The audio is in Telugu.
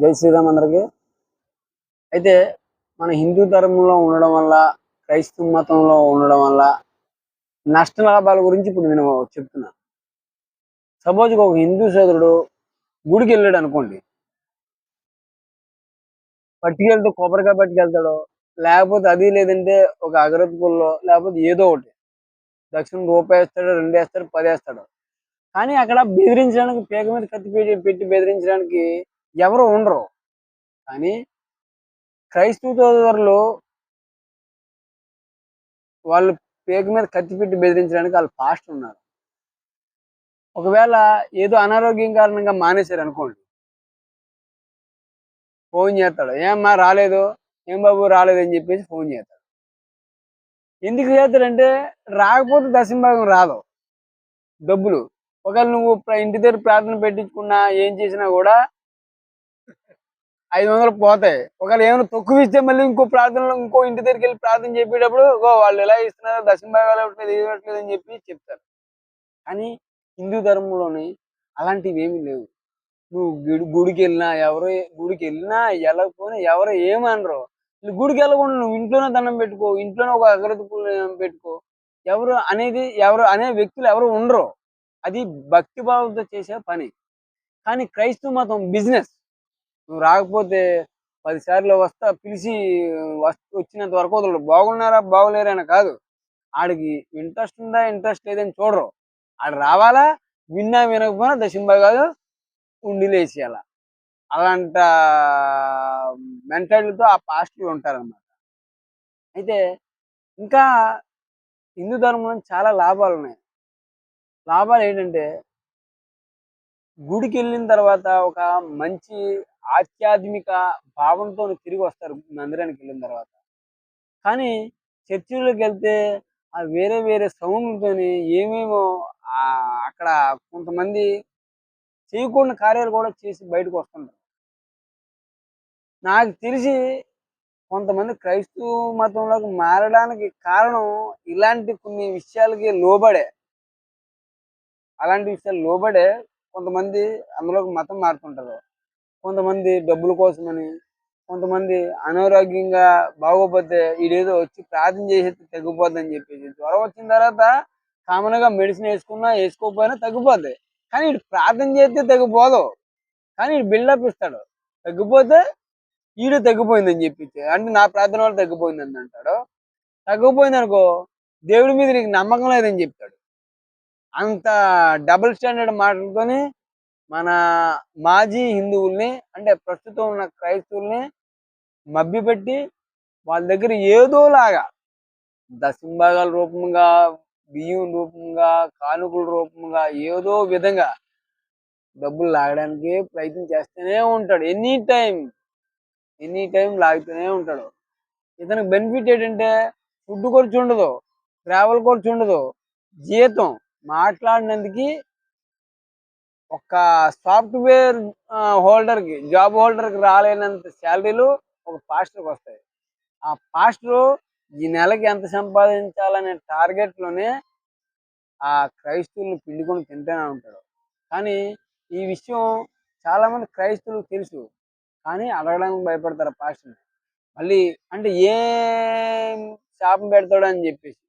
జై శ్రీరామ్ అందరికి. అయితే మన హిందూ ధర్మంలో ఉండడం వల్ల క్రైస్తవ మతంలో ఉండడం వల్ల నష్ట లాభాల గురించి ఇప్పుడు నేను చెప్తున్నా. సపోజ్ ఒక హిందూ సోదరుడు గుడికి వెళ్ళాడు అనుకోండి. పట్టుకెళ్తే కొబ్బరికాయ పట్టుకెళ్తాడు లేకపోతే అది లేదంటే ఒక అగరత్ పుల్లో లేకపోతే ఏదో ఒకటి. దక్షిణ రూపాయి వేస్తాడు రెండు వేస్తాడు పది వేస్తాడు కానీ అక్కడ బెదిరించడానికి పేక మీద కత్తి పెట్టి పెట్టి బెదిరించడానికి ఎవరు ఉండరు. కానీ క్రైస్తవ సోదరులు వాళ్ళు పేక మీద కత్తిపెట్టి బెదిరించడానికి వాళ్ళు పాస్ట్ ఉన్నారు. ఒకవేళ ఏదో అనారోగ్యం కారణంగా మానేశారు అనుకోండి. ఫోన్ చేస్తాడు ఏమ్మా రాలేదు ఏం బాబు రాలేదు అని చెప్పేసి ఫోన్ చేస్తాడు. ఎందుకు చేస్తాడంటే రాకపోతే దశంభాగం రాదు. డబ్బులు. ఒకవేళ నువ్వు ఇంటి దగ్గర ప్రార్థన పెట్టించుకున్నా ఏం చేసినా కూడా ఐదు వందలు పోతాయి. ఒకవేళ ఏమైనా తక్కువ ఇస్తే మళ్ళీ ఇంకో ప్రార్థనలో ఇంకో ఇంటి దగ్గరికి వెళ్ళి ప్రార్థన చెప్పేటప్పుడు వాళ్ళు ఎలా ఇస్తున్నారు దశంభాగాలు ఇవ్వట్లేదు ఇవ్వట్లేదు అని చెప్పి చెప్తారు. కానీ హిందూ ధర్మంలోని అలాంటివి ఏమీ లేవు. నువ్వు గుడి గుడికి వెళ్ళినా ఎవరు గుడికి వెళ్ళినా వెళ్ళకపోయినా ఎవరు ఏమనరు. నువ్వు గుడికి వెళ్ళకుండా నువ్వు ఇంట్లోనే దండం పెట్టుకో ఇంట్లోనే ఒక అగ్రత పెట్టుకో. ఎవరు అనేది ఎవరు అనే వ్యక్తులు ఎవరు ఉండరు. అది భక్తి భావంతో చేసే పని. కానీ క్రైస్తవ మతం బిజినెస్. నువ్వు రాకపోతే పది సార్లు వస్తా పిలిచి వచ్చినంత వరకు వదలరు. బాగున్నారా? బాగోలేరా అని కాదు. ఆడికి ఇంట్రెస్ట్ ఉందా? ఇంట్రెస్ట్ లేదని చూడరు. ఆడు రావాలా? విన్నా వినకపోయినా దశంభాగాలు ఉండిలేసేయాల అలాంట మెంటాలిటీతో ఆ పాస్టులు ఉంటారనమాట అయితే ఇంకా హిందూ ధర్మంలో చాలా లాభాలు ఉన్నాయి. లాభాలు ఏంటంటే గుడికి వెళ్ళిన తర్వాత ఒక మంచి ఆధ్యాత్మిక భావంతో తిరిగి వస్తారు మందిరానికి వెళ్ళిన తర్వాత. కానీ చర్చిలోకి వెళ్తే ఆ వేరే వేరే సౌండ్లతోని ఏమేమో అక్కడ కొంతమంది చేయకూడని కార్యాలు కూడా చేసి బయటకు వస్తుంటారు. నాకు తెలిసి కొంతమంది క్రైస్తవ మతంలోకి మారడానికి కారణం ఇలాంటి కొన్ని విషయాలకి లోబడే అలాంటి విషయాలు లోబడే కొంతమంది అందులోకి మతం మారుతుంటారు. కొంతమంది డబ్బుల కోసమని కొంతమంది అనారోగ్యంగా బాగోపోతే వీడేదో వచ్చి ప్రార్థన చేసేది తగ్గిపోద్ది అని చెప్పేసి జ్వరం వచ్చిన తర్వాత కామన్గా మెడిసిన్ వేసుకున్నా వేసుకోకపోయినా తగ్గిపోద్ది. కానీ వీడు ప్రార్థన చేస్తే తగ్గిపోదు. కానీ వీడు బిల్డప్ ఇస్తాడు. తగ్గిపోతే వీడు తగ్గిపోయిందని చెప్పించి అంటే నా ప్రార్థన వల్ల తగ్గిపోయిందని అంటాడు. తగ్గిపోయింది అనుకో దేవుడి మీద నీకు నమ్మకం లేదని చెప్తాడు. అంత డబుల్ స్టాండర్డ్ మాటలతోనే మన మాజీ హిందువుల్ని అంటే ప్రస్తుతం ఉన్న క్రైస్తవుల్ని మభ్యపెట్టి వాళ్ళ దగ్గర ఏదోలాగా దశంభాగాల రూపంగా బియ్యం రూపంగా కానుకల రూపంగా ఏదో విధంగా డబ్బులు లాగడానికి ప్రయత్నం చేస్తూనే ఉంటాడు. ఎనీ టైం ఎనీ టైం లాగుతూనే ఉంటాడు. ఇతనికి బెనిఫిట్ ఏంటంటే ఫుడ్ ఖర్చు ఉండదు ట్రావెల్ ఖర్చు ఉండదు జీతం మాట్లాడినందుకు ఒక సాఫ్ట్వేర్ హోల్డర్కి జాబ్ హోల్డర్కి రాలేనంత శాలరీలు ఒక పాస్టర్కి వస్తాయి. ఆ పాస్టర్ ఈ నెలకి ఎంత సంపాదించాలనే టార్గెట్లోనే ఆ క్రైస్తువులు పిండుకొని తింటూనే ఉంటాడు. కానీ ఈ విషయం చాలామంది క్రైస్తవులకు తెలుసు. కానీ అడగడానికి భయపడతారు పాస్టర్ని. మళ్ళీ అంటే ఏం శాపం పెడతాడు అని చెప్పేసి.